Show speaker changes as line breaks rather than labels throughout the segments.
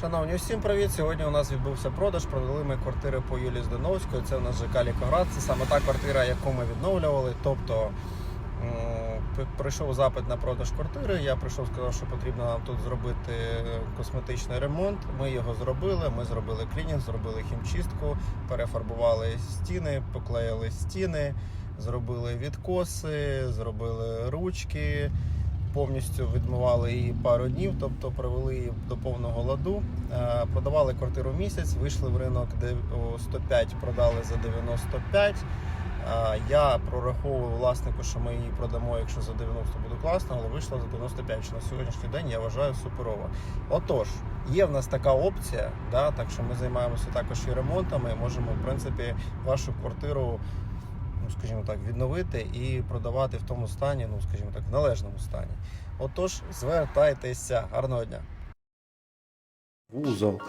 Шановні, усім привіт! Сьогодні у нас відбувся продаж. Продали ми квартири по Юлії Здановської. Це у нас ЖК Лікоград. Це саме та квартира, яку ми відновлювали. Тобто прийшов запит на продаж квартири. Я прийшов, сказав, що потрібно нам тут зробити косметичний ремонт. Ми його зробили. Ми зробили клінінг, зробили хімчистку, перефарбували стіни, поклеїли стіни, зробили відкоси, зробили ручки повністю відмивали її пару днів, тобто привели її до повного ладу. Е, Продавали квартиру місяць, вийшли в ринок, де 105 продали за 95. Е, Я прораховував власнику, що ми її продамо, якщо за 90 буде класно, але вийшло за 95, що на сьогоднішній день я вважаю суперово. Отож, є в нас така опція, да, так що ми займаємося також і ремонтами, можемо, в принципі, вашу квартиру скажімо так, відновити і продавати в тому стані, ну, скажімо так, в належному стані. Отож, звертайтеся. Гарного дня. Вузол.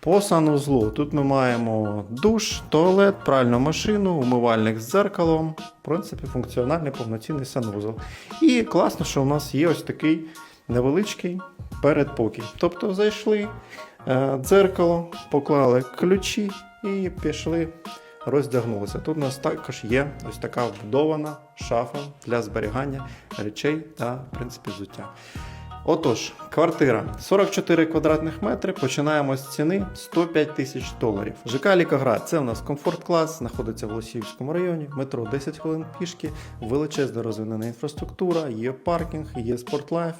По санузлу тут ми маємо душ, туалет, пральну машину, умивальник з дзеркалом. В принципі, функціональний повноцінний санвузол. І класно, що у нас є ось такий невеличкий передпокій. Тобто зайшли е, дзеркало, поклали ключі і пішли роздягнулися. Тут у нас також є ось така вбудована шафа для зберігання речей та, в принципі, взуття. Отож, квартира 44 квадратних метри. Починаємо з ціни 105 тисяч доларів. ЖК Лікоград це у нас комфорт клас, знаходиться в Лосіївському районі. Метро 10 хвилин пішки, величезна розвинена інфраструктура, є паркінг, є спортлайф,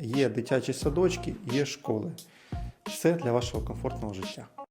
є дитячі садочки, є школи. Все для вашого комфортного життя.